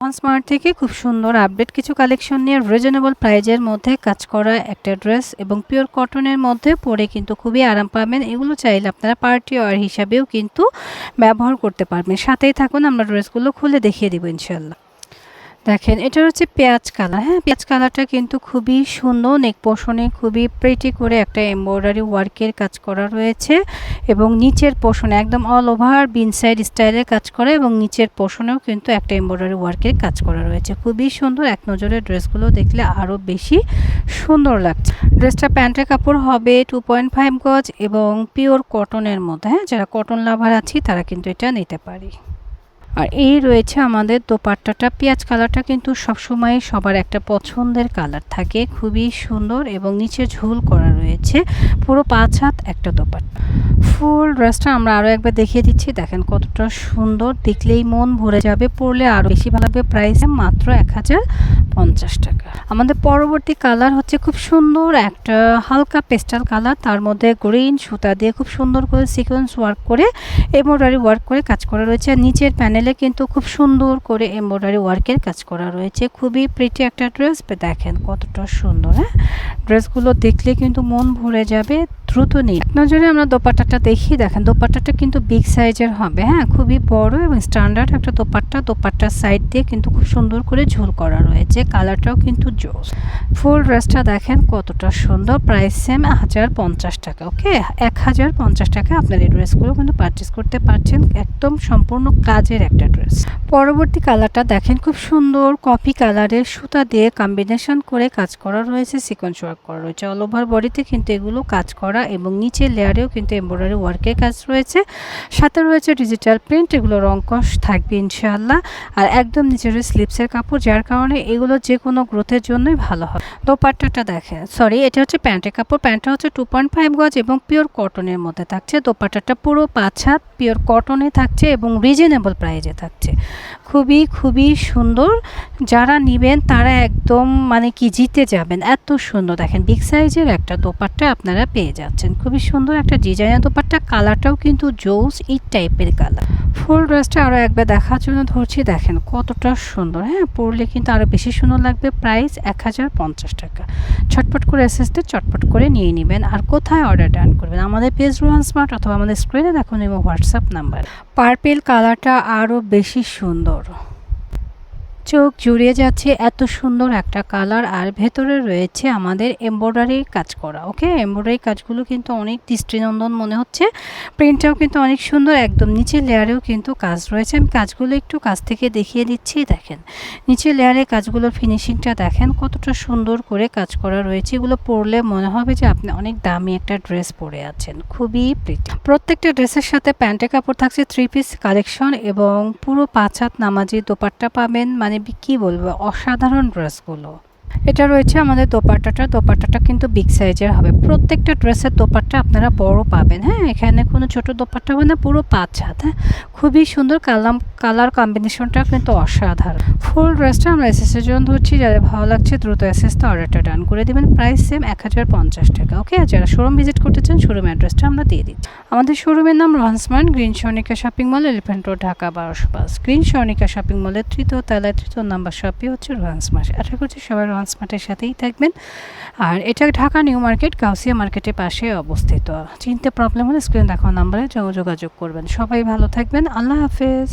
Smart থেকে খুব সুন্দর আপডেট কিছু কালেকশন নিয়ে রিজনেবল প্রাইজের মধ্যে কাজ করা একটা ড্রেস এবং পিওর কটনের মধ্যে পরে কিন্তু খুবই আরাম পাবেন। এগুলো চাইলে আপনারা পার্টি ওয়ার হিসাবেও কিন্তু ব্যবহার করতে পারবেন। সাথেই থাকুন, আমরা ড্রেসগুলো খুলে দেখিয়ে দেবো ইনশাল্লাহ দেখেন, এটা হচ্ছে পেঁয়াজ কালার। হ্যাঁ পেঁয়াজ কালারটা কিন্তু খুবই সুন্দর, নেক পোষণে খুবই প্রেটি করে একটা এমব্রয়ডারি ওয়ার্কের কাজ করা রয়েছে এবং নিচের পোষণে একদম অল ওভার বিন সাইড স্টাইলের কাজ করে এবং নিচের পোষণেও কিন্তু একটা এমব্রয়ডারি ওয়ার্কের কাজ করা রয়েছে। খুবই সুন্দর, এক নজরে ড্রেসগুলো দেখলে আরও বেশি সুন্দর লাগছে। ড্রেসটা প্যান্টের কাপড় হবে টু পয়েন্ট ফাইভ গজ এবং পিওর কটনের মধ্যে। হ্যাঁ যারা কটন লাভার আছি, তারা কিন্তু এটা নিতে পারি। আর এই রয়েছে আমাদের দোপাট্টাটা। পেঁয়াজ কালারটা কিন্তু সবসময় সবার একটা পছন্দের কালার থাকে, খুবই সুন্দর এবং নিচে ঝুল করা রয়েছে। পুরো পাঁচ হাত একটা দোপাট্টা। ফুল ড্রেসটা আমরা আরও একবার দেখিয়ে দিচ্ছি। দেখেন কতটা সুন্দর, দেখলেই মন ভরে যাবে পড়লে আরও বেশি ভালো হবে প্রাইস মাত্র এক হাজার পঞ্চাশ টাকা। আমাদের পরবর্তী কালার হচ্ছে খুব সুন্দর একটা হালকা পেস্টাল কালার। তার মধ্যে গ্রিন সুতা দিয়ে খুব সুন্দর করে সিকোয়েন্স ওয়ার্ক করে এমব্রয়ডারি ওয়ার্ক করে কাজ করা রয়েছে। আর নিচের প্যানেলে কিন্তু খুব সুন্দর করে এমব্রয়ডারি ওয়ার্কের কাজ করা রয়েছে। খুবই প্রিটি একটা ড্রেস দেখেন কতটা সুন্দর হ্যাঁ? ড্রেসগুলো দেখলে কিন্তু মন ভরে যাবে। দ্রুত নেই এক নজরে আমরা দোপাট্টাটা দেখি, দেখেন, দোপাট্টাটা কিন্তু বিগ সাইজের হবে হ্যাঁ? খুবই বড় এবং স্ট্যান্ডার্ড একটা দোপাট্টা। দোপাট্টার সাইড দিয়ে কিন্তু খুব সুন্দর করে ঝোল করা রয়েছে কালারটাও কিন্তু জোস। ফুল ড্রেসটা দেখেন কতটা সুন্দর প্রাইস সেম হাজার পঞ্চাশ টাকা ওকে এক হাজার পঞ্চাশ টাকা আপনার এই ড্রেসগুলো কিন্তু পারচেস করতে পারছেন, একদম সম্পূর্ণ কাজের একটা ড্রেস পরবর্তী কালারটা দেখেন, খুব সুন্দর কফি কালারের সুতা দিয়ে কম্বিনেশন করে কাজ করা রয়েছে সিকোয়েন্স ওয়ার্ক করা রয়েছে। অল ওভার বডিতে কিন্তু এগুলো কাজ করা এবং নিচের লেয়ারেও কিন্তু এমব্রয়ডারি ওয়ার্কের কাজ রয়েছে। সাথে রয়েছে ডিজিটাল প্রিন্ট এগুলো রংকশ থাকবে ইনশাআল্লাহ। আর একদম নিচের স্লিপসের কাপড়, যার কারণে এগুলো যে কোনো গ্রোথের জন্যই ভালো হয় দোপাট্টাটা দেখেন সরি এটা হচ্ছে প্যান্টের কাপড়। প্যান্টটা হচ্ছে টু পয়েন্ট ফাইভ গজ এবং পিওর কটনের মধ্যে থাকছে। দোপাট্টাটা পুরো পাঁচ হাত পিওর কটনে থাকছে এবং রিজনেবল প্রাইজে থাকছে। খুবই খুবই সুন্দর। যারা নেবেন তারা একদম মানে কি জিতে যাবেন। এত সুন্দর। দেখেন বিগ সাইজের একটা দোপাট্টা আপনারা পেয়ে যাচ্ছেন। খুবই সুন্দর একটা ডিজাইনের দোপাট্টা। কালারটাও কিন্তু জোস, এই টাইপের কালার। ফুল ড্রেসটা আরও একবার দেখার জন্য ধরছি। দেখেন, কতটা সুন্দর। হ্যাঁ পরলে কিন্তু আরও বেশি সুন্দর লাগবে। প্রাইস এক হাজার পঞ্চাশ টাকা। ছটপট করে এসএসতে চটপট করে নিয়ে নেবেন। আর কোথায় অর্ডার ডান করবেন? আমাদের পেজ রোহান স্মার্ট অথবা আমাদের স্ক্রিনে দেখুন এবং হোয়াটসঅ্যাপ নাম্বার পার্পেল কালারটা আরও বেশি সুন্দর। doğru. চোখ জুড়িয়ে যাচ্ছে এত সুন্দর একটা কালার আর ভেতরে রয়েছে আমাদের এমব্রয়ডারি কাজ করা, ওকে? এমব্রয়ডারি কাজগুলো কিন্তু অনেক দৃষ্টিনন্দন মনে হচ্ছে। প্রিন্টটাও কিন্তু অনেক সুন্দর, একদম নিচের লেয়ারেও কিন্তু কাজ রয়েছে। আমি কাজগুলো একটু কাছ থেকে দেখিয়ে দিচ্ছি, দেখেন। নিচের লেয়ারে কাজগুলোর ফিনিশিংটা দেখেন, কতটা সুন্দর করে কাজ করা রয়েছে। এগুলো পরলে মনে হবে যে আপনি অনেক দামি একটা ড্রেস পরে আছেন, খুবই প্রিটি প্রত্যেকটা ড্রেসের সাথে প্যান্টের কাপড় থাকছে থ্রি পিস কালেকশন এবং পুরো পাঁচ হাত নামাজি দোপাট্টা পাবেন মানে কি বলব? অসাধারণ ড্রেসগুলো এটা রয়েছে আমাদের দোপাট্টাটা। দোপাট্টাটা কিন্তু বিগ সাইজের হবে। প্রত্যেকটা ড্রেসের দোপাট্টা আপনারা বড় পাবেন হ্যাঁ? এখানে কোনো ছোট দোপাট্টা হবে না, পুরো পাঁচ হাত হ্যাঁ? খুবই সুন্দর কালাম কালার কম্বিনেশনটা কিন্তু অসাধারণ। ফুল ড্রেসটা আমরা এসএসের জন্য ধরছি। যাদের ভালো লাগছে দ্রুত এসএসটা অর্ডারটা ডান করে দেবেন। প্রাইস সেম এক হাজার পঞ্চাশ টাকা ওকে আর যারা শোরুম ভিজিট করতে চান শোরুম অ্যাড্রেসটা আমরা দিয়ে দিচ্ছি। আমাদের শোরুমের নাম রহনসমান green Swarnika shopping mall elephant road Dhaka বারোশো পাঁচ গ্রিন সনিকা শপিং মলের তৃতীয় তলায় তৃতীয় নাম্বার শপই হচ্ছে রোহান্সমাস আশা করছি সবাই রোহান্সমার্টের সাথেই থাকবেন। আর এটা ঢাকা নিউ মার্কেট কাউসিয়া মার্কেটের পাশে অবস্থিত। চিনতে, প্রবলেম হলে স্ক্রিনে দেখানো নাম্বারে যোগাযোগ করবেন। সবাই ভালো থাকবেন। আল্লাহ হাফেজ।